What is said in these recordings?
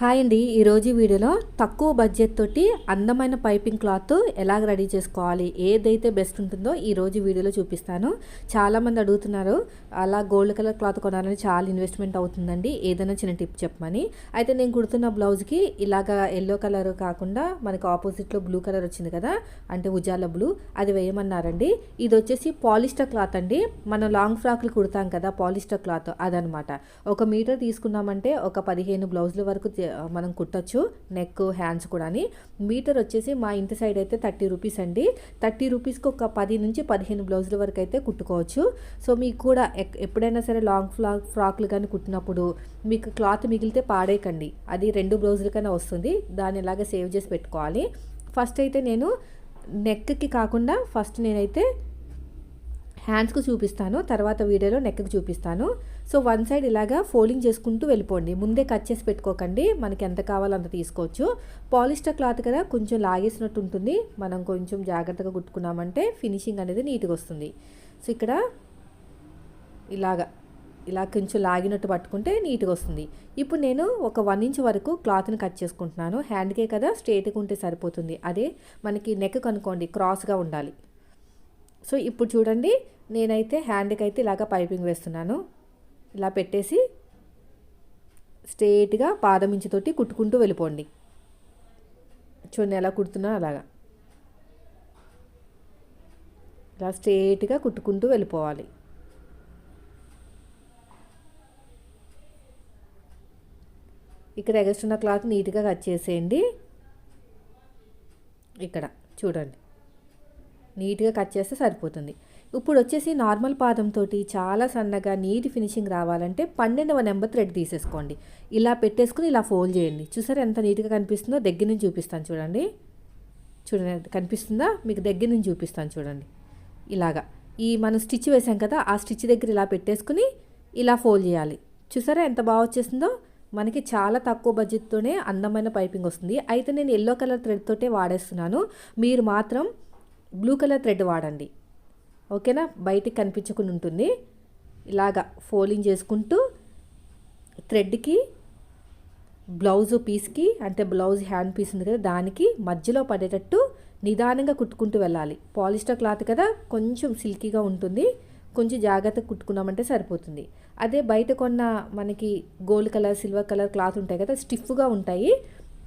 Hi అండి. ఈరోజు వీడియోలో తక్కువ బడ్జెట్ తోటి అందమైన పైపింగ్ క్లాత్ ఎలాగ రెడీ చేసుకోవాలి? ఏదైతే బెస్ట్ ఉంటుందో ఈ రోజు వీడియోలో చూపిస్తాను. చాలామంది అడుగుతున్నారు అలా గోల్డ్ కలర్ క్లాత్ కొనాలని చాలా ఇన్వెస్ట్మెంట్ అవుతుందండి. ఏదైనా చిన్న టిప్ చెప్పమని. అయితే నేను కుడుతున్న బ్లౌజ్కి ఇలాగ ఎల్లో కలర్ కాకుండా మనకి ఆపోజిట్లో బ్లూ కలర్ వచ్చింది కదా అంటే ఉజాల బ్లూ అది వేయమన్నారండి. ఇది వచ్చేసి పాలిస్టర్ క్లాత్ అండి. మనం లాంగ్ ఫ్రాక్లు కుడతాం కదా పాలిస్టర్ క్లాత్ అదనమాట. ఒక మీటర్ తీసుకున్నామంటే ఒక పదిహేను బ్లౌజుల వరకు మనం కుట్టచ్చు నెక్ హ్యాండ్స్ కూడాని. మీటర్ వచ్చేసి మా ఇంటి సైడ్ అయితే థర్టీ రూపీస్ అండి. థర్టీ రూపీస్కి ఒక పది నుంచి పదిహేను బ్లౌజుల వరకు అయితే కుట్టుకోవచ్చు. సో మీకు కూడా ఎక్- ఎప్పుడైనా సరే లాంగ్ ఫ్రాక్ ఫ్రాక్లు కానీ కుట్టినప్పుడు మీకు క్లాత్ మిగిలితే పాడేయకండి. అది రెండు బ్లౌజులకైనా వస్తుంది. దాన్ని ఇలాగ సేవ్ చేసి పెట్టుకోవాలి. ఫస్ట్ అయితే నేను నెక్కి కాకుండా ఫస్ట్ నేనైతే హ్యాండ్స్కు చూపిస్తాను. తర్వాత వీడియోలో నెక్కి చూపిస్తాను. సో వన్ సైడ్ ఇలాగా ఫోల్డింగ్ చేసుకుంటూ వెళ్ళిపోండి. ముందే కట్ చేసి పెట్టుకోకండి. మనకి ఎంత కావాలో అంత తీసుకోవచ్చు. పాలిస్టర్ క్లాత్ కదా కొంచెం లాగేసినట్టు ఉంటుంది. మనం కొంచెం జాగ్రత్తగా కుట్టుకున్నామంటే ఫినిషింగ్ అనేది నీట్గా వస్తుంది. సో ఇక్కడ ఇలాగా ఇలా కొంచెం లాగినట్టు పట్టుకుంటే నీట్గా వస్తుంది. ఇప్పుడు నేను ఒక వన్ ఇంచ్ వరకు క్లాత్ని కట్ చేసుకుంటున్నాను. హ్యాండ్కే కదా స్ట్రేట్గా ఉంటే సరిపోతుంది. అదే మనకి నెక్ కనుక్కోండి క్రాస్గా ఉండాలి. సో ఇప్పుడు చూడండి నేనైతే హ్యాండ్కి అయితే ఇలాగ పైపింగ్ వేస్తున్నాను. ఇలా పెట్టేసి స్ట్రేట్గా పాదం కుట్టుకుంటూ వెళ్ళిపోండి. చూడండి ఎలా కుడుతున్నా అలాగా. ఇలా స్ట్రేట్గా కుట్టుకుంటూ వెళ్ళిపోవాలి. ఇక్కడ ఎగస్ట్రున్న క్లాత్ నీట్గా కట్ చేసేయండి. ఇక్కడ చూడండి. నీట్గా కట్ చేస్తే సరిపోతుంది. ఇప్పుడు వచ్చేసి నార్మల్ పాదంతో చాలా సన్నగా నీట్ ఫినిషింగ్ రావాలంటే పన్నెండవ నెంబర్ థ్రెడ్ తీసేసుకోండి. ఇలా పెట్టేసుకుని ఇలా ఫోల్డ్ చేయండి. చూసారా ఎంత నీట్గా కనిపిస్తుందో? దగ్గర నుంచి చూపిస్తాను చూడండి. చూడండి కనిపిస్తుందా? మీకు దగ్గర నుంచి చూపిస్తాను చూడండి. ఇలాగా. ఈ మనం స్టిచ్ వేసాం కదా ఆ స్టిచ్ దగ్గర ఇలా పెట్టేసుకుని ఇలా ఫోల్డ్ చేయాలి. చూసారా ఎంత బాగా వచ్చేసిందో? మనకి చాలా తక్కువ బడ్జెట్తోనే అందమైన పైపింగ్ వస్తుంది. అయితే నేను ఎల్లో కలర్ థ్రెడ్ తోటే వాడేస్తున్నాను. మీరు మాత్రం బ్లూ కలర్ థ్రెడ్ వాడండి. ఓకేనా? బయటికి కనిపించకుండా ఉంటుంది. ఇలాగా ఫోల్డింగ్ చేసుకుంటూ థ్రెడ్కి బ్లౌజ్ పీస్కి అంటే బ్లౌజ్ హ్యాండ్ పీస్ ఉంది కదా దానికి మధ్యలో పడేటట్టు నిదానంగా కుట్టుకుంటూ వెళ్ళాలి. పాలిస్టర్ క్లాత్ కదా కొంచెం సిల్కీగా ఉంటుంది. కొంచెం జాగ్రత్తగా కుట్టుకున్నామంటే సరిపోతుంది. అదే బయట కొన్న మనకి gold colour silver colour cloth ఉంటాయి కదా స్టిఫ్గా ఉంటాయి.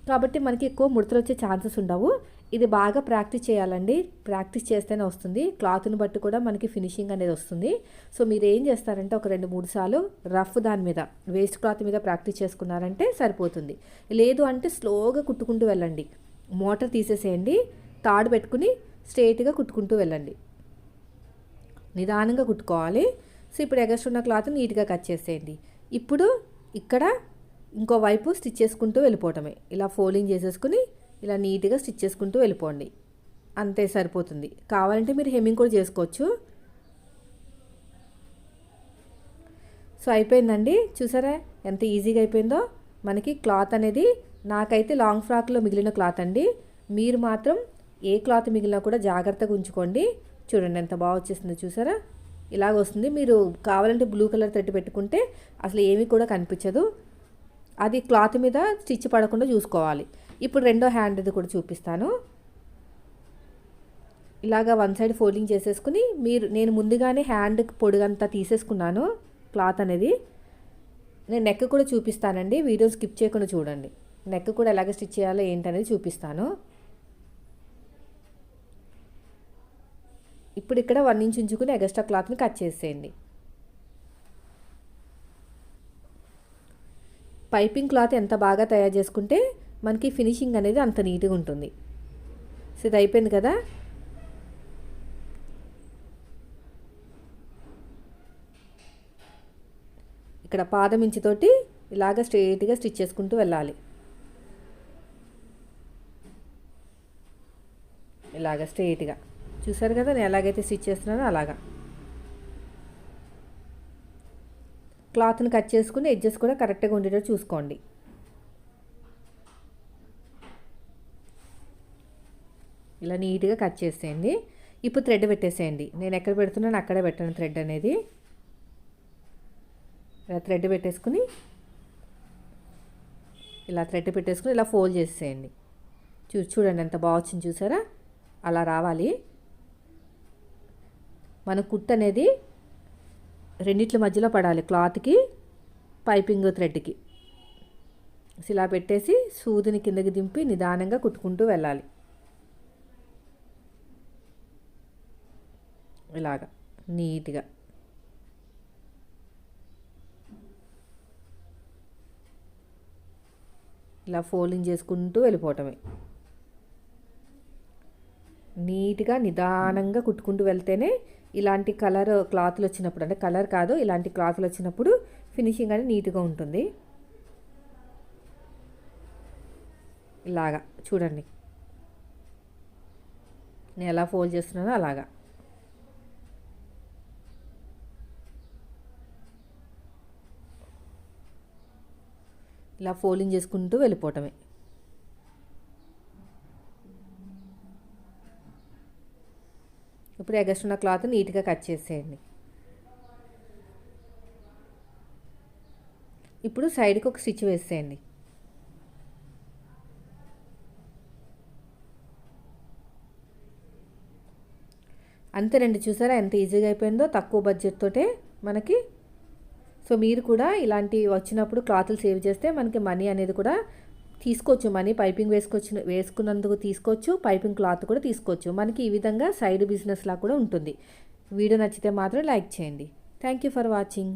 కాబట్టి మనకి ఎక్కువ ముడతలు వచ్చే ఛాన్సెస్ ఉండవు. ఇది బాగా ప్రాక్టీస్ చేయాలండి. ప్రాక్టీస్ చేస్తేనే వస్తుంది. క్లాత్ని బట్టి కూడా మనకి ఫినిషింగ్ అనేది వస్తుంది. సో మీరు ఏం చేస్తారంటే ఒక రెండు మూడు సార్లు రఫ్ దాని మీద వేస్ట్ క్లాత్ మీద ప్రాక్టీస్ చేసుకున్నారంటే సరిపోతుంది. లేదు అంటే స్లోగా కుట్టుకుంటూ వెళ్ళండి. మోటార్ తీసేసేయండి. తాడు పెట్టుకుని స్ట్రేట్గా కుట్టుకుంటూ వెళ్ళండి. నిదానంగా కుట్టుకోవాలి. సో ఇప్పుడు ఎగస్ట్రున్న క్లాత్ నీట్గా కట్ చేసేయండి. ఇప్పుడు ఇక్కడ ఇంకో వైపు స్టిచ్ చేసుకుంటూ వెళ్ళిపోవటమే. ఇలా ఫోల్డింగ్ చేసేసుకుని ఇలా నీట్గా స్టిచ్ చేసుకుంటూ వెళ్ళిపోండి. అంతే సరిపోతుంది. కావాలంటే మీరు హెమ్మింగ్ కూడా చేసుకోవచ్చు. సో అయిపోయిందండి. చూసారా? ఎంత ఈజీగా అయిపోయిందో. మనకి క్లాత్ అనేది నాకైతే లాంగ్ ఫ్రాక్లో మిగిలిన క్లాత్ అండి. మీరు మాత్రం ఏ క్లాత్ మిగిలినా కూడా జాగ్రత్తగా ఉంచుకోండి. చూడండి ఎంత బాగా వచ్చేసిందో చూసారా? ఇలాగ వస్తుంది. మీరు కావాలంటే బ్లూ కలర్ థ్రెడ్ పెట్టుకుంటే అసలు ఏమీ కూడా కనిపించదు. అది క్లాత్ మీద స్టిచ్ పడకుండా చూసుకోవాలి. ఇప్పుడు రెండో హ్యాండ్ది కూడా చూపిస్తాను. ఇలాగా వన్ సైడ్ ఫోల్డింగ్ చేసేసుకుని మీరు నేను ముందుగానే హ్యాండ్ పొడుగంతా తీసేసుకున్నాను క్లాత్ అనేది. నేను నెక్ కూడా చూపిస్తానండి వీడియో స్కిప్ చేయకుండా చూడండి. నెక్ కూడా ఎలాగ స్టిచ్ చేయాలో ఏంటనేది చూపిస్తాను. ఇప్పుడు ఇక్కడ వన్ ఇంచ్ ఉంచుకుని ఎగస్ట్రా క్లాత్ని కట్ చేసేయండి. పైపింగ్ క్లాత్ ఎంత బాగా తయారు చేసుకుంటే మనకి ఫినిషింగ్ అనేది అంత నీట్గా ఉంటుంది. సో ఇది అయిపోయింది కదా? ఇక్కడ పాదం ఇంచుతోటి ఇలాగ స్ట్రైట్గా స్టిచ్ చేసుకుంటూ వెళ్ళాలి. ఇలాగ స్ట్రైట్గా చూసారు కదా నేను ఎలాగైతే స్టిచ్ చేస్తున్నానో అలాగా. క్లాత్ని కట్ చేసుకుని ఎడ్జెస్ కూడా కరెక్ట్గా ఉండేటట్టు చూసుకోండి. ఇలా నీట్గా కట్ చేసేయండి. ఇప్పుడు థ్రెడ్ పెట్టేసేయండి. నేను ఎక్కడ పెడుతున్నాను అక్కడే పెట్టాను థ్రెడ్ అనేది. ఇలా థ్రెడ్ పెట్టేసుకుని ఇలా థ్రెడ్ పెట్టేసుకుని ఇలా ఫోల్డ్ చేసేయండి. చూ చూడండి ఎంత బాగా వచ్చింది చూసారా? అలా రావాలి. మన కుట్ అనేది రెండిట్ల మధ్యలో పడాలి. క్లాత్కి పైపింగ్ థ్రెడ్కి. ఇలా పెట్టేసి సూదిని కిందకి దింపి నిదానంగా కుట్టుకుంటూ వెళ్ళాలి. ఇలాగా నీట్గా. ఇలా ఫోల్డింగ్ చేసుకుంటూ వెళ్ళిపోవటమే. నీట్గా నిదానంగా కుట్టుకుంటూ వెళ్తేనే ఇలాంటి కలర్ క్లాత్లు వచ్చినప్పుడు అంటే కలర్ కాదు ఇలాంటి క్లాత్లు వచ్చినప్పుడు ఫినిషింగ్ అనేది నీట్గా ఉంటుంది. ఇలాగా చూడండి. నేను ఎలా ఫోల్డ్ చేస్తున్నానో అలాగా. ఇలా ఫోల్డింగ్ చేసుకుంటూ వెళ్ళిపోవటమే. ఇప్పుడు ఎగస్ట్ ఉన్న క్లాత్ నీట్గా కట్ చేసేయండి. ఇప్పుడు సైడ్కి ఒక స్టిచ్ వేసేయండి. అంతే రెండు చూసారా ఎంత ఈజీగా అయిపోయిందో? తక్కువ బడ్జెట్ తోటే మనకి సో మీరు కూడా ఇలాంటి వచ్చినప్పుడు క్లాతులు సేవ్ చేస్తే మనకి మనీ అనేది కూడా తీసుకోవచ్చు. మనీ పైపింగ్ వేసుకొచ్చిన వేసుకున్నందుకు తీసుకోవచ్చు. పైపింగ్ క్లాత్ కూడా తీసుకోవచ్చు. మనకి ఈ విధంగా సైడ్ బిజినెస్లా కూడా ఉంటుంది. వీడియో నచ్చితే మాత్రం లైక్ చేయండి. Thank you for watching.